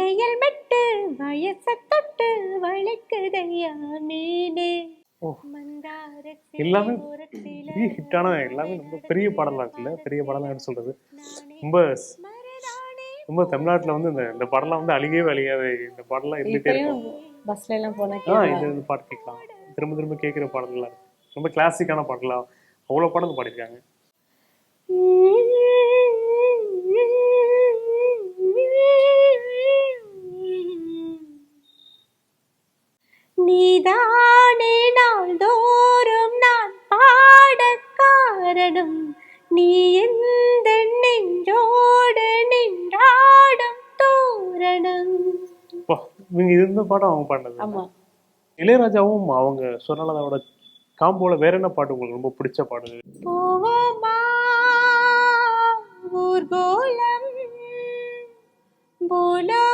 வளையல் மெட்டு வயச தொட்டு வளைக்குதையா மீனே எல்லாமே ஹிட்டான எல்லாமே ரொம்ப பெரிய பாடலாம் இருக்குல்ல? பெரிய பாடலாம் என்ன சொல்றது? ரொம்ப ரொம்ப தமிழ்நாட்டுல வந்து இந்த இந்த பாடலாம் வந்து அழியவே அழியாது இந்த பாடலாம் இருந்துட்டே இருக்கும். பஸ்ல எல்லாம் போனா ஆ இந்த இந்த பாட்டு கேட்கலாம். திரும்ப திரும்ப கேட்குற பாடல்கள்லாம் இருக்கு ரொம்ப கிளாசிக்கான பாடலாம் அவ்வளோ பாடல் பாடியிருக்காங்க. காரணம் நீ எந்த நெஞ்சோடு நின்றாடும் தோரணம். இவங்க இந்த பாடம் அவங்க பாடினது. ஆமா. இளையராஜாவும் அவங்க சொர்ணலதாவோட காம்போல வேற என்ன பாட்டு உங்களுக்கு ரொம்ப பிடிச்ச பாடு? போவோமா? ஊர்கோலம்? பூலோகம்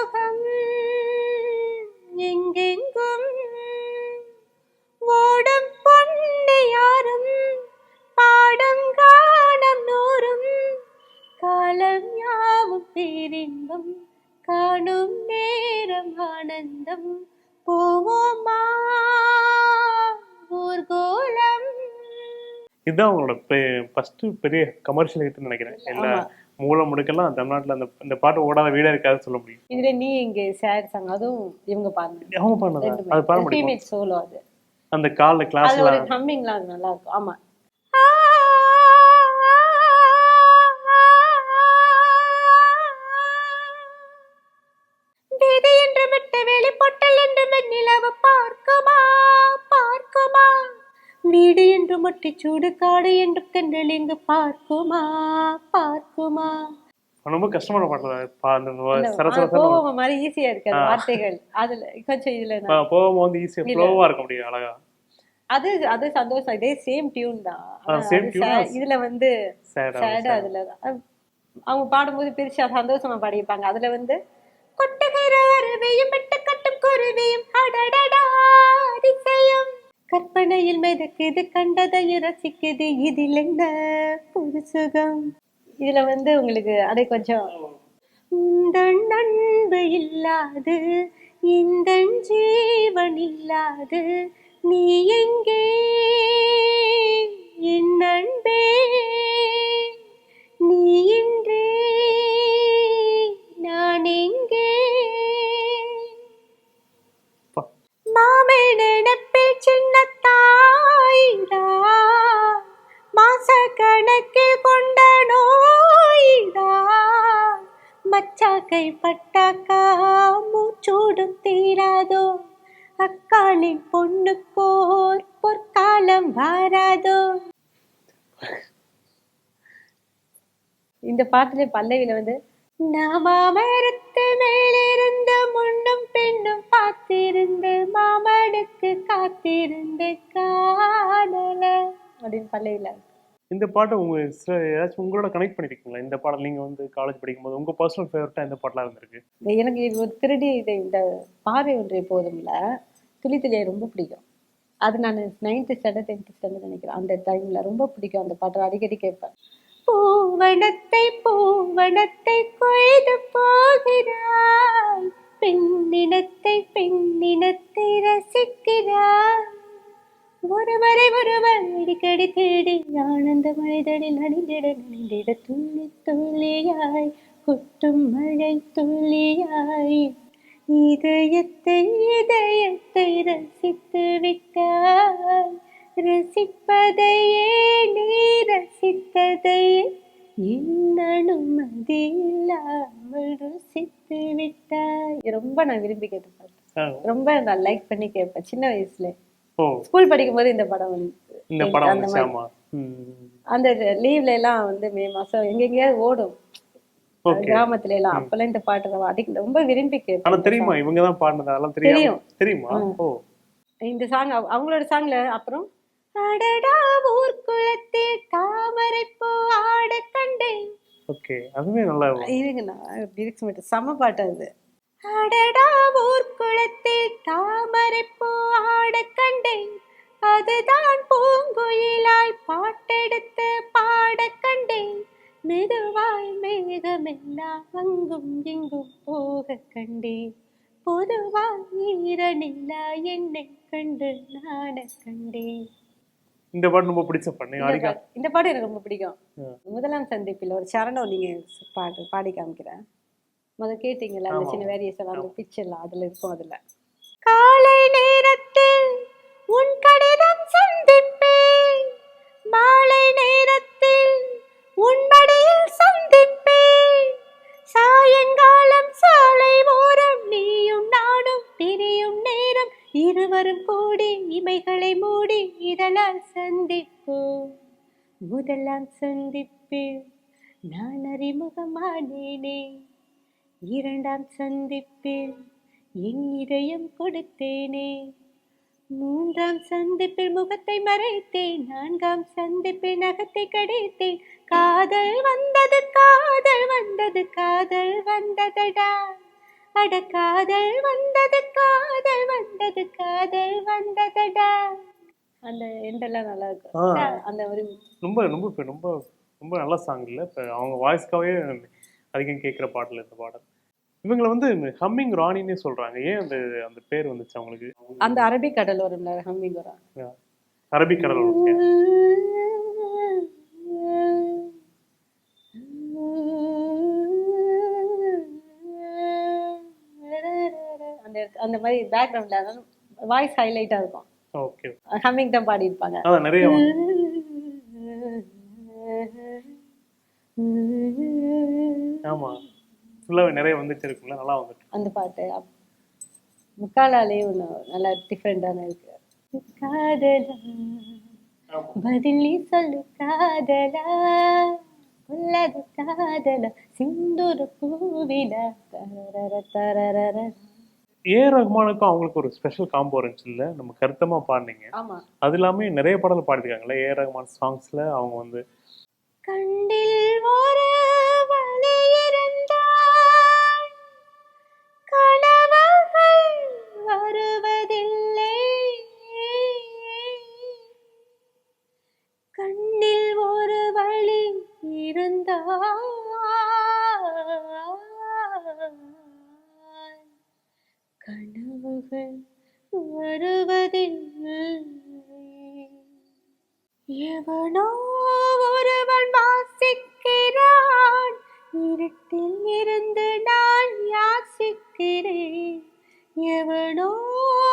இதுதான் அவங்களோட ஃபர்ஸ்ட் பெரிய கமர்ஷியல் ஹிட்னு நினைக்கிறேன். எல்லா. மூலம் முடுக்கெல்லாம் தமிழ்நாட்டுல அந்த இந்த பாட்டு ஓடாத வீடே இருக்காது சொல்ல முடியும். இதுல நீ இங்க சேட் சாங் அதுவும் இவங்க பாருங்க அவங்க பாடினதா? அது பாட முடியும்? சோலோ அது. அந்த கால்ல கிளாஸ்ல ஒரு ஹம்மிங்லாம் நல்லா இருக்கும். ஆமா. என்று மட்டி சூடு காடு என்று தென்றல் இங்கு பார்க்குமா? பார்க்குமா? ரொம்ப கஷ்டமான பாட்டு தான். பா- அந்த இந்த சர ஆனா சர சர கோவம் மாதிரி ஈஸியா இருக்கு வார்த்தைகள். அதுல கொஞ்சம் இதுல போகும்போது வந்து ஈஸியா ஃப்ளோவா இருக்க முடியும் அழகா. அது அது சந்தோஷம். இதே சேம் டியூன் தான். இதுல வந்து சேடா அதுல. அவங்க பாடும்போது பிரிச்சா சந்தோஷமா பாடியிருப்பாங்க. அதுல வந்து கொட்டுகிற அருவியும் விட்டு கட்டும் குருவியும் அடடடா அதிசயம். கற்பனையில் மிதக்குது கண்டதை ரசிக்குது இதில் என்ன புது சுகம்? இதுல வந்து உங்களுக்கு அது கொஞ்சம் உந்தன் அன்பு இல்லாது இந்த ஜீவன் இல்லாது நீ எங்கே? என் அன்பே நீ இன்றே நான் எங்கே? அப்பா. கைப்பட்டாக்கா மூச்சூடும் தீராதோ? அக்காலின் பொண்ணுக்கோர் பொற்காலம் வாராதோ? இந்த பாட்டுல பல்லவியில வந்து நாமாமரத்து மேலிருந்து முன்னும் பெண்ணும் பார்த்திருந்து மாமனுக்கு காத்திருந்து காணல. அப்படின்னு பல்லவியில இந்த பாட்டை உங்க சில ஏதாச்சும் உங்களோட கனெக்ட் பண்ணிருக்கீங்களா? இந்த பாடல் நீங்க வந்து காலேஜ் படிக்கும்போது உங்க பர்சனல் ஃபேவரட்டா இந்த பாட்டெல்லாம் இருந்திருக்கு. எனக்கு இது ஒரு திருடி இது இந்த பார்வை ஒன்றை போதும்ல துளி துளியை ரொம்ப பிடிக்கும். அது நான் நைன்த்து ஸ்டாண்டர்ட் டென்த்து ஸ்டாண்டர்ட் நினைக்கிறேன். அந்த டைம்ல ரொம்ப பிடிக்கும் அந்த பாட்டை. அடிக்கடி கேட்பேன். பூவனத்தை பூவனத்தை கொய்து போகிறாய் பெண்ணினத்தை பெண்ணினத்தை அடிக்கடி தேடி ஆனந்த மனிதனில் அணிந்திட நனைந்திட துள்ளி துள்ளியாய் கொட்டும் மழை துள்ளியாய். இதயத்தை இதயத்தை ரசித்து விட்டாய். ரசிப்பதையே நீ ரசித்ததையே என் அனுமதி இல்லாமல் ருசித்து விட்டாய். ரொம்ப நான் விரும்பி கேட்ட ஆ. ரொம்ப நான் லைக் பண்ணி கேட்பேன். சின்ன வயசுல. ஸ்கூல் படிக்கும்போது இந்த படம் வந்து இந்த படம் அந்த வந்துச்சு ஆமா. அந்த லீவ்ல எல்லாம் வந்து மே மாசம் எங்கெங்கயாவது ஓடும். கிராமத்துல எல்லாம் அப்பெல்லாம் இந்த பாட்டு நான் அடிக்க ரொம்ப விரும்பி ஆனா தெரியுமா? இவங்க தான் பாடினது. அதெல்லாம் தெரியும் தெரியும். இந்த சாங் அவங்களோட சாங்ல அப்புறம் அடடா ஊர்க்குளத்தில் தாமரை பூ ஆட கண்டேன். ஓகே அதுவே நல்லா நான் லிரிக்ஸ் மட்டும் செம பாட்டு அது. அடடா ஊர்க்குளத்தில் தாமரை பூ கண்டேன். அதுதான் பூங்குயிலாய் பாட்டெடுத்து பாட கண்டேன். மெதுவாய் மேகமெல்லாம் அங்கும் இங்கும் போக கண்டேன். பொதுவாய் ஈரனில்லா என்னை கண்டு நாட கண்டேன். இந்த பாட்டு ரொம்ப பிடிச்ச பண்ணு இந்த பாட்டு எனக்கு ரொம்ப பிடிக்கும். முதலாம் சந்திப்பில் ஒரு சரணம் நீங்க பாட்டு பாடி காமிக்கிறேன். முத கேட்டீங்களா அந்த சின்ன வேரியஸ் எல்லாம் அந்த பிச் அதுல இருக்கும் அதுல. காலை நேரத்தில் உன் கடை சந்திப்பேன். மாலை நேரத்தில் உன் சந்திப்பேன். சாயங்காலம் சாலை ஓரம் நீயும் நானும் பிரியும் நேரம். இருவரும் கூடி இமைகளை மூடி இதெல்லாம் சந்திப்போம். முதலாம் சந்திப்பில் நான் அறிமுகமானேனே. இரண்டாம் சந்திப்பில் என் இதயம் கொடுத்தேனே. மூன்றாம் சந்திப்பில் முகத்தை மறைத்தேன் நான்காம் சந்திப்பில் நகத்தை கடித்தேன். காதல் வந்தது காதல் வந்தது காதல் வந்ததடா. அட காதல் வந்தது காதல் வந்தது காதல் வந்ததடா. அந்த எண்டெல்லாம் நல்லா. இருக்கும். அந்த ஒரு ரொம்ப ரொம்ப ரொம்ப ரொம்ப நல்ல சாங் இல்லை. இப்போ அவங்க வாய்ஸ்க்காகவே அதிகம் கேட்குற பாடல் இந்த பாடல். இவங்களை வந்து ஹம்மிங் ராணின்னே சொல்றாங்க. ஏன் அந்த அந்த பேர் வந்துச்சு அவங்களுக்கு? அந்த அரபிக் கடல் வரும்ல ஹம்மிங் வரும் அரபிக் கடல் அந்த மாதிரி பேக்ரவுண்ட்ல வாய்ஸ் ஹைலைட்டா இருக்கும். ஓகே. ஹம்மிங் தான் பாடி இருப்பாங்க அதான் நிறைய ஆமா. ஃபுல்லாவே நிறைய வந்துட்டு இருக்குல்ல நல்லா வந்துட்டு அந்த பாட்டு முக்காலாலே ஒன்று நல்லா டிஃப்ரெண்டான இருக்கு. காதலா. பதில் நீ சொல்லு காதலா? உள்ளது காதலா? சிந்துர பூவிலா? தரர தரர ஏ ரஹ்மானுக்கும் அவங்களுக்கு ஒரு ஸ்பெஷல் காம்போ இருந்துச்சு இல்ல நம்ம கருத்தமா பாடினீங்க ஆமா அது இல்லாம நிறைய பாடல் பாடிருக்காங்கல்ல ஏ ரஹ்மான் சாங்ஸ்ல அவங்க வந்து கண்டில் ஒரு வழி கனவுகள் வருவதில்லை எவனோ ஒருவன் வாசிக்கிறான். இருட்டில் இருந்து நான் யாசிக்கிறேன். எவனோ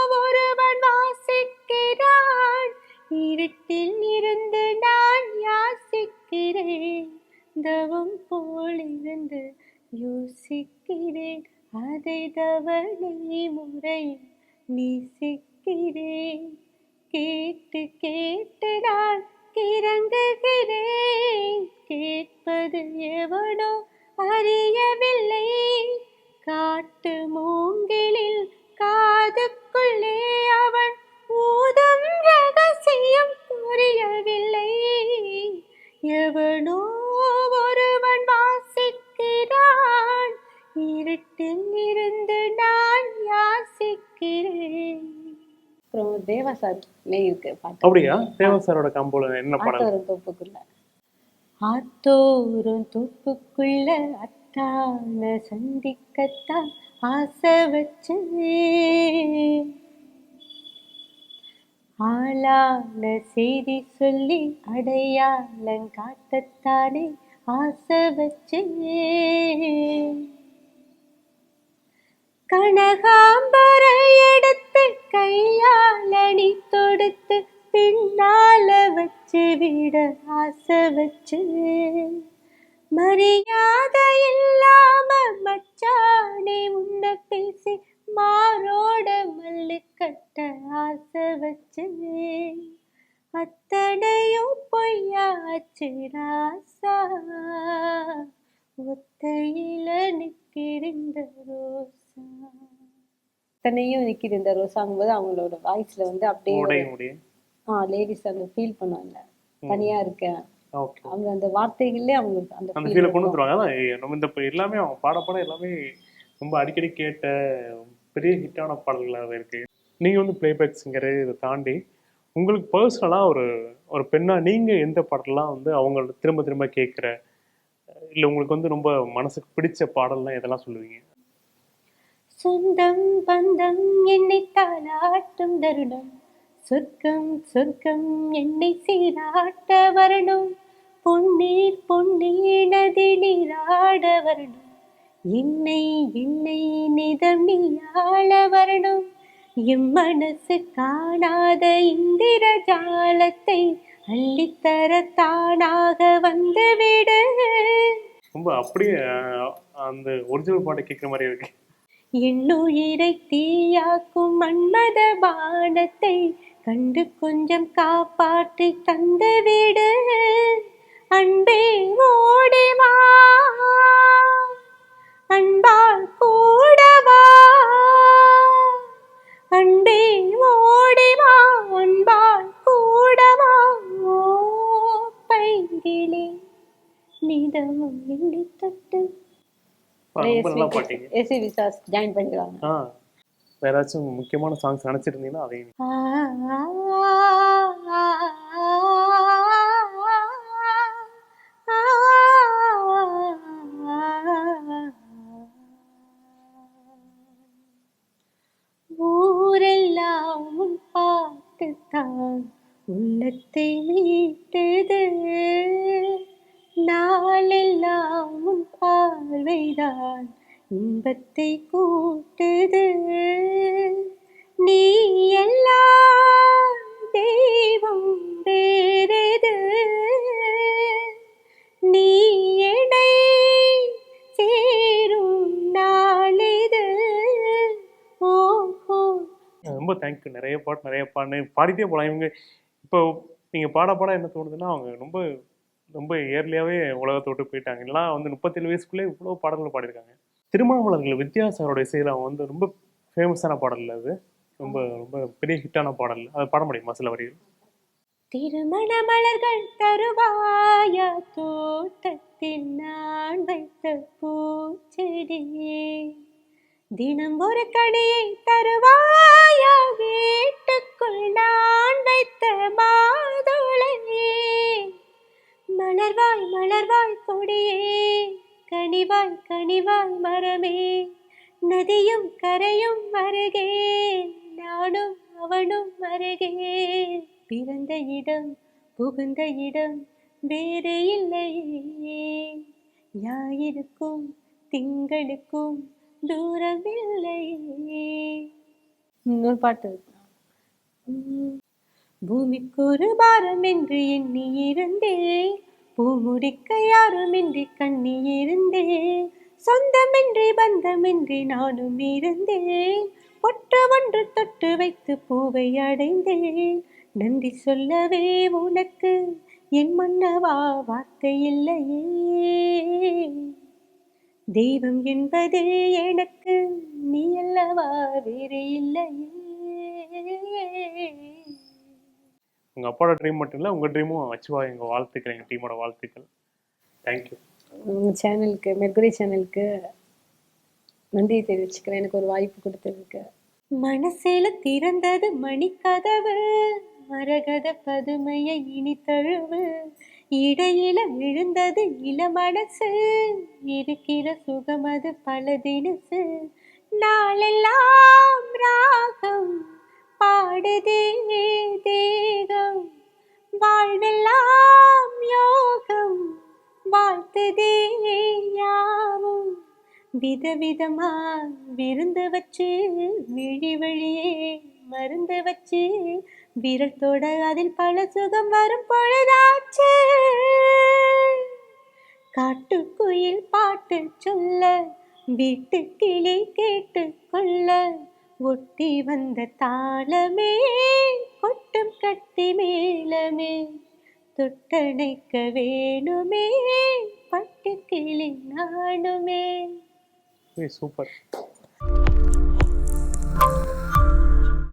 ஒருவன் வாசிக்கிறான். இருட்டில் இருந்து நான் யாசிக்கிறேன். தவம் போல் இருந்து யோசிக்கிறேன். அதை தவணை முறை நேசிக்கிறேன். கேட்டு கேட்டு நான் கிறங்குகிறேன். கேட்பது எவனோ அறியவில்லை. காட்டு மூங்கிலில் காதுக்குள்ளே அவன் ஊதம் ரகசியம் புரியவில்லை. எவனோ ஒருவன் வாசிக்கிறான். இருட்டில் இருந்து நான் யாசிக்கிறேன். அப்புறம் தேவா சார்லே இருக்கு பாட்டு அப்படியா? தேவா சாரோட காம்போல என்ன பாடல்? தோப்புக்குள்ள. ஆத்தோறும் தோப்புக்குள்ள அத்தான சந்திக்கத்தான் ஆசை வச்சு ஆளான செய்தி சொல்லி அடையாளங்காட்டத்தானே ஆசை வச்சு. கனகாம்பரை எடுத்து கையாளணி தொடுத்து பின்னால வச்சு விட ஆசை வச்சு. மரியாதை இல்லாம மச்சானே உன்ன பேசி மாரோட மல்லு கட்ட ஆசை வச்சு அத்தனையும் பொய்யாச்சு ராசா. ஒத்தையில நிற்கிறிந்த ரோசா. இத்தனையும் நிக்குது இந்த ரோசாங்கும் போது அவங்களோட வாய்ஸ்ல வந்து அப்படியே ஆ லேடிஸ் அந்த ஃபீல் பண்ணுவாங்க. தனியா இருக்கேன் ஓகே. அவங்க அந்த வார்த்தைகளே அவங்களுக்கு அந்த அந்த ஃபீலை கொண்டு. வந்துருவாங்க. நம்ம இந்த எல்லாமே அவங்க பாட பாட எல்லாமே ரொம்ப அடிக்கடி கேட்ட பெரிய ஹிட்டான பாடல்களாக இருக்கு. நீங்கள் வந்து பிளேபேக் சிங்கரு இதை தாண்டி உங்களுக்கு பர்சனலா ஒரு ஒரு பெண்ணாக நீங்கள் எந்த பாடலாம் வந்து அவங்க திரும்ப திரும்ப கேட்குற இல்லை உங்களுக்கு வந்து ரொம்ப மனசுக்கு பிடிச்ச பாடல்லாம் எதெல்லாம் சொல்லுவீங்க? சொந்தம் பந்தம் என்னை தாளாட்டும் தருணம். சொர்க்கம் சொர்க்கம் என்னை சீராட்ட வரணும். பொன்னீர் பொன்னீர் நதி நீராட வரணும். என்னை என்னை நிதம் நீயாள வரணும். எம் மனசு காணாத இந்திர ஜாலத்தை அள்ளித்தர தானாக வந்து விடு ரொம்ப அப்படியே அந்த ஒரிஜினல் பாட்டை கேட்குற மாதிரி இருக்கு. எண்ணுயிரை தீயாக்கும் மன்மத பானத்தை கண்டு கொஞ்சம் காப்பாற்றி தந்து விடு அன்பே ஓடிவா. அன்பால் கூடவா? அன்பே ஓடிவா அன்பால் கூடவா? ஓ பைங்கிலே நிதமும் எண்ணி தொட்டு. எஸ்சி விசாஸ் ஜாயின் பண்ணிடுவாங்க. வேற ஏதாச்சும் முக்கியமான சாங்ஸ் நினச்சிருந்தீங்கன்னா அதையும் உள்ளத்தை மீட்டது. நாளெல்லாம் உன் பார்வைதான் இன்பத்தை கூட்டுது. நீ எல்லா தெய்வம் வேறெது. ரொம்ப தேங்க்யூ நிறைய பாட்டு நிறைய பாடு பாடிட்டே போகலாம் இவங்க இப்போ நீங்கள் பாட பாட என்ன தோணுதுன்னா அவங்க ரொம்ப ரொம்ப இயர்லியாகவே உலகத்தை விட்டு போயிட்டாங்க. எல்லாம் வந்து முப்பத்தேழு வயசுக்குள்ளே இவ்வளோ பாடல்கள் பாடியிருக்காங்க. திருமாவளர்கள் வித்யாசாரோட இசையில் அவங்க வந்து ரொம்ப ஃபேமஸான பாடல் அது. ரொம்ப ரொம்ப பெரிய ஹிட்டான பாடல். அதை பாட முடியுமா சில வரிகள்? திருமண மலர்கள் தருவாயா தோட்டத்தில் நான் வைத்த பூச்செடியே. தினம் ஒரு கனியை தருவாயா? வீட்டுக்குள் நான் வைத்த மாதுளையே மலர்வாய் மலர்வாய் கொடியே கனிவாய் கனிவாய் மரமே. நதியும் கரையும் அருகே நானும் அவனும் அருகே. பிறந்த இடம் புகுந்த இடம் வேறு இல்லையே. ஞாயிறுக்கும் திங்களுக்கும் தூரமில்லையே இன்னொரு பாட்டு. பூமிக்கு ஒரு பாரம் என்று எண்ணி இருந்தே பூமுடிக்க யாருமின்றி கண்ணி இருந்தே சொந்தமின்றி பந்தமின்றி நானும் இருந்தேன். ஒற்று ஒன்று தொட்டு வைத்து பூவை அடைந்தேன். நன்றி சொல்லவே உனக்கு என் மன்னவா வார்த்தை இல்லையே. தெய்வம் என்பதே எனக்கு நீ அல்லவா வேறு இல்லையே. உங்கள் அப்பாவோட ட்ரீம் மட்டும் இல்லை உங்கள் ட்ரீமும் அச்சுவா எங்கள் வாழ்த்துக்கள் எங்கள் டீமோட வாழ்த்துக்கள். தேங்க்யூ உங்கள் சேனலுக்கு மெர்குரி சேனலுக்கு நன்றி தெரிவிச்சுக்கிறேன். எனக்கு ஒரு வாய்ப்பு கொடுத்ததுக்கு. மனசில திறந்தது மணிக்கதவு மரகத பதுமையை இனி தழுவு இடையில விழுந்தது இள மனசு. இருக்கிற சுகமது பல தினசு. நாளெல்லாம் ராகம் பாடுதே தேகம். வாழ்வெல்லாம் யோகம் வாழ்த்துதே யாவும். விதவிதமா விருந்து வச்சு விழி வழியே மருந்து வச்சு விரல் தொட அதில் பல சுகம் வரும் பொழுதாச்சு. காட்டுக்குயில் பாட்டு சொல்ல வீட்டு கிளி கேட்டு கொள்ள ஒட்டி வந்த தாளமே கொட்டும் கட்டி மேலமே. தொட்டணைக்க வேணுமே பட்டு கிளி நானுமே சூப்பர்.